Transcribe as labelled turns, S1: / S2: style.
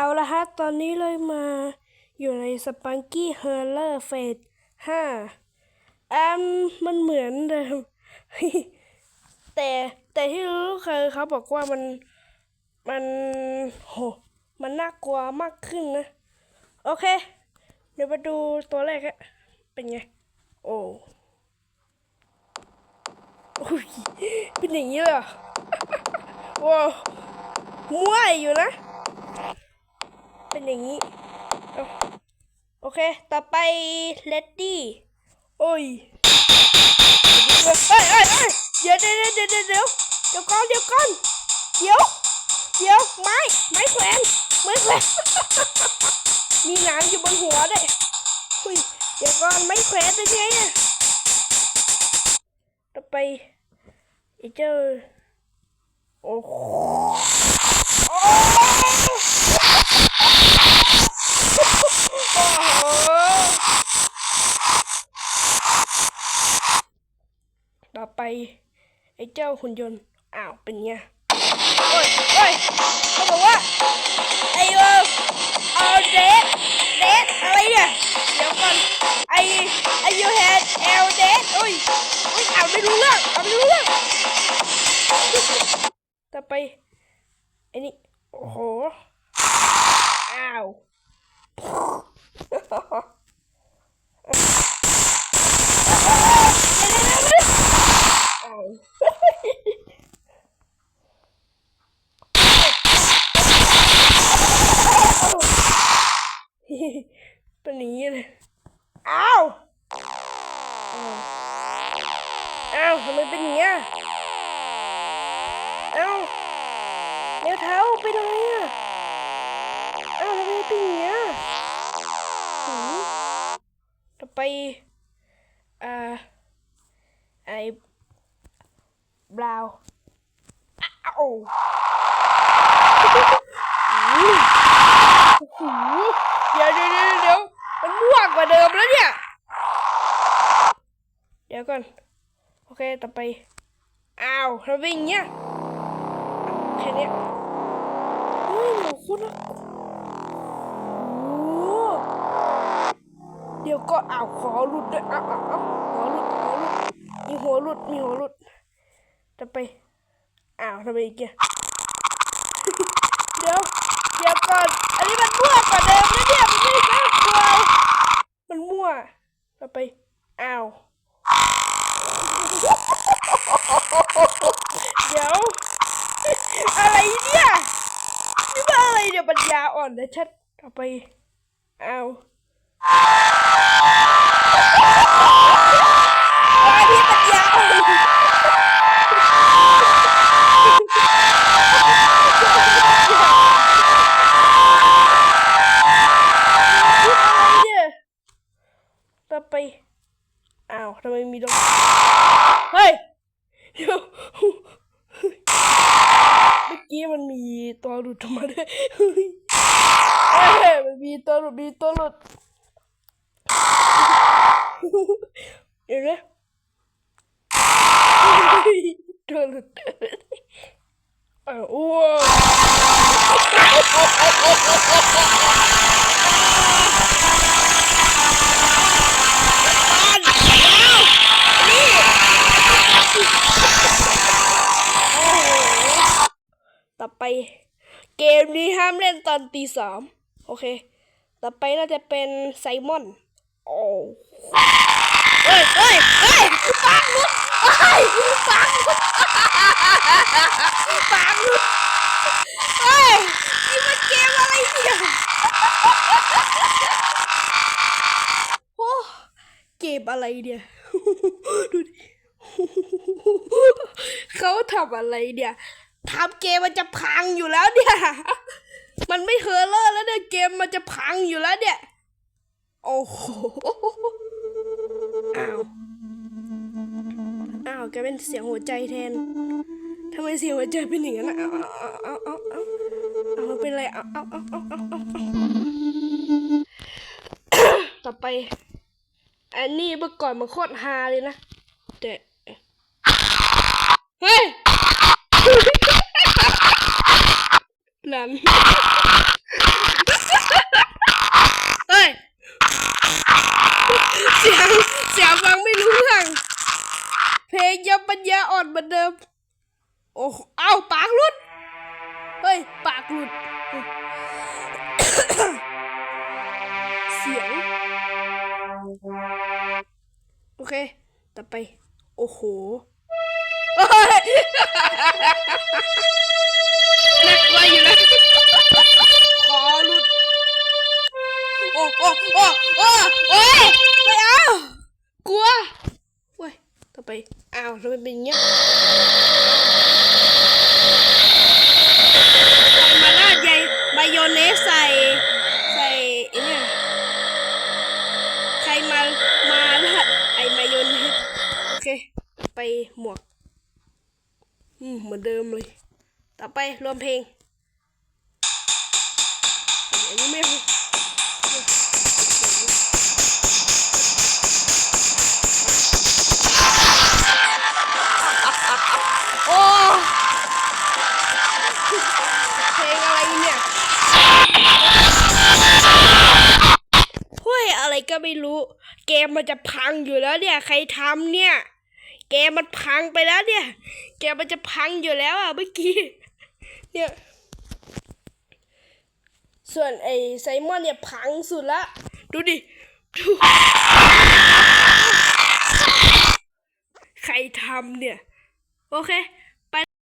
S1: เอาละฮะ ตอนนี้เลยมาอยู่ในสปังกี้เฮอร์เลอร์เฟสห้าอืมมันเหมือนเดิม แต่แต่ที่รู้คือเขาบอกว่ามันมันโหมันน่ากลัวมากขึ้นนะ โอเค เดี๋ยวมาดูตัวแรกฮะเป็นไง โอ้ยเป็นอย่างนี้เลยเหรอว้าวมั่วอยู่นะ เป็นอย่างนี้ โอเค ต่อไปเลดดี้โอ้ยเอ้ยเอ้ยเอ้ยเดี๋ยวเดี๋ยวเดี๋ยวเดี๋ยวเดี๋ยวเดี๋ยวก่อนเดี๋ยวก่อนเดี๋ยวเดี๋ยวไม้ไม้แขวนไม้แขวนมีหนามอยู่บนหัวด้วยอุ้ยเดี๋ยวก่อนไม้แขวนเป็นไงอะต่อไปไอ้เจ้าโอ้โหโอ้โหต่อ ไอ้เจ้าหุ่นยนต์ อ้าวเป็นไงโอ้ยโอ้ยเขาบอกว่าไอ้เออเอาเดทเดทอะไรเนี่ยเดี๋ยวก่อนไอ้ไอ้ยูแฮดเอลเดทโอ้ยโอ้ยอ่านไม่รู้เรื่องอ่านไม่รู้เรื่องต่อไปไอ้นี่โอ้โหอ้าว อ้าว เป็นอย่างนี้เลย อ้าว อ้าวทำไมเป็นอย่างเงี้ยอ้าวเดี๋ยวเท้าไปตรงนี้อะอ้าวทำไมเป็นอย่างเงี้ยหืมต่อไป อ่าไอ บราวอ้าวอุ้ยโอ้เดี๋ยวเดี๋ยวเดี๋ยวมันม่วงกว่าเดิมแล้วเนี่ย เดี๋ยวก่อน โอเค ต่อไป อ้าวทำไมอย่งเงี้ยแค่เนี้ยโอ้โหโคุณโอ้โหเดี๋ยวก็อ้าวขอหลุดด้วยอ้าวอ้าวอ้าวขอหลุดขอหลุดมีหัวหลุดมีหัวหลุด จะไป อ้าวทำไมอีกเนี่ยเดี๋ยวเดี๋ยวก่อน อันนี้มันมั่วกว่าเดิมนะเนี่ย มันไม่ได้น่ากลัวมันมั่วต่อไป อ้าว เดี๋ยว อะไรเนี่ย นี่มันอะไรเนี่ยปัญญาอ่อนนะชัดต่อไป อ้าวอันนี้ปัญญาอ่อนพูดอะไรเนี่ย ต่อไป อ้าวทำไมมีตรงเฮ้ยเดี๋ยวเมื่อกี้มันมีตัวหลุดออกมาด้วยเฮ้ยมันมีตัวหลุดมีตัวหลุดเดี๋ยวนะตัวหลุดเอออ้ว ต่อไปเกมนี้ห้ามเล่นตอนตีสามโอเค ต่อไปน่าจะเป็นไซมอน โอ้เฮ้ยเฮ้ยเฮ้ยปากหลุดเฮ้ยปากหลุดปากหลุดเฮ้ยนี่มันเกมอะไรเนี่ยโอ้เกมอะไรเนี่ยดูดิเขาทำอะไรเนี่ย ทำเกมมันจะพังอยู่แล้วเนี่ย มันไม่เฮอร์เลอร์แล้วเนี่ยเกมมันจะพังอยู่แล้วเนี่ย โอ้โห อ้าว อ้าวแกเป็นเสียงหัวใจแทนทำไมเสียงหัวใจเป็นอย่างนั้นอะเอาเอาเอาเอาเอาเอามันเป็นไรเอาเอาเอาเอาเอาเอาต่อไป อันนี้เมื่อก่อนมันโคตรฮาเลยนะแต่เฮ้ยัน เฮ้ย เสียง เสียงฟังไม่รู้เรื่อง เพลงยับปัญญาอ่อนเหมือนเดิม โอ้ เอาปากหลุด เฮ้ย ปากหลุด เสียง โอเค ต่อไป โอ้โห อ้าวทำไมเป็นอย่างเงี้ยใส่มาราดใยมายอเนสใส่ใส่ไอ้เนี่ยใครมามาราดไอ้มายองเนสโอเค ไปหมวกอืมเหมือนเดิมเลย ต่อไปรวมเพลงอันนี้ไม่ ก็ไม่รู้ เกมมันจะพังอยู่แล้วเนี่ย ใครทำเนี่ย เกมมันพังไปแล้วเนี่ย เกมมันจะพังอยู่แล้วอะเมื่อกี้ เนี่ย ส่วนไอ้ไซมอนเนี่ยพังสุดละ ดูดิ ดูใครทำเนี่ย โอเค